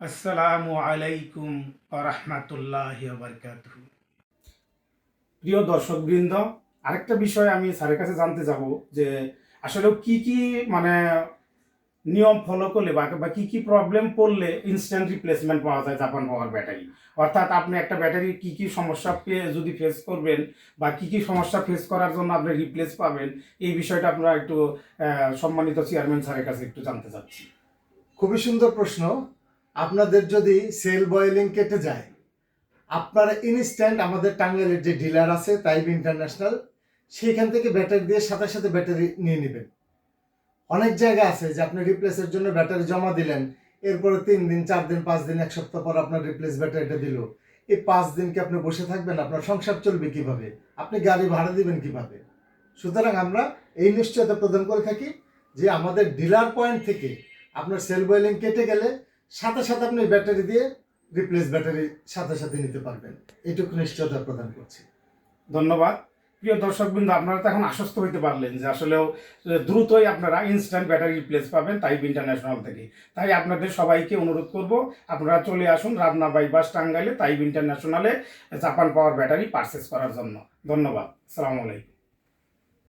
আসসালামু আলাইকুম রহমতুল্লাহ বরকাত প্রিয় দর্শকবৃন্দ আরেকটা বিষয় আমি স্যারের কাছে জানতে যাব যে আসলে কি কি মানে নিয়ম ফলো করলে বা কি কি প্রবলেম পড়লে ইনস্ট্যান্ট রিপ্লেসমেন্ট পাওয়া যায় জাপান পাওয়ার ব্যাটারি অর্থাৎ আপনি একটা ব্যাটারি কি কি সমস্যা পেয়ে যদি ফেস করবেন বা কি কি সমস্যা ফেস করার জন্য আপনি রিপ্লেস পাবেন এই বিষয়টা আপনারা একটু সম্মানিত চেয়ারম্যান স্যারের কাছে একটু জানতে চাচ্ছি। খুবই সুন্দর প্রশ্ন। আপনাদের যদি সেল বয়েলিং কেটে যায়, আপনারা ইনস্ট্যান্ট আমাদের টাঙ্গাইলের যে ডিলার আছে তাইব ইন্টারন্যাশনাল সেইখান থেকে ব্যাটারি দিয়ে সাথে সাথে ব্যাটারি নিয়ে নেবেন। অনেক জায়গা আছে যে আপনি রিপ্লেসের জন্য ব্যাটারি জমা দিলেন, এরপরে তিন দিন, চার দিন, পাঁচ দিন, এক সপ্তাহ পর আপনার রিপ্লেস ব্যাটারিটা দিল। এই পাঁচ দিন কি আপনি বসে থাকবেন? আপনার সংসার চলবে কীভাবে? আপনি গাড়ি ভাড়া দিবেন কীভাবে? সুতরাং আমরা এই নিশ্চয়তা প্রদান করে থাকি যে আমাদের ডিলার পয়েন্ট থেকে আপনার সেল বয়েলিং কেটে গেলে সাথে সাথে আপনি ব্যাটারি দিয়ে রিপ্লেস ব্যাটারি সাথে সাথে নিতে পারবেন। এটুকু নিশ্চয়তা প্রদান করছি। ধন্যবাদ। প্রিয় দর্শকবৃন্দ, আপনারা তো এখন আশ্বস্ত হইতে পারলেন যে আসলেও দ্রুতই আপনারা ইনস্ট্যান্ট ব্যাটারি রিপ্লেস পাবেন তাইব ইন্টারন্যাশনাল থেকে। তাই আপনাদের সবাইকে অনুরোধ করব, আপনারা চলে আসুন রাবনা বাইপাস টাঙ্গাইলে তাইব ইন্টারন্যাশনালে জাপান পাওয়ার ব্যাটারি পারচেস করার জন্য। ধন্যবাদ। আসসালামু আলাইকুম।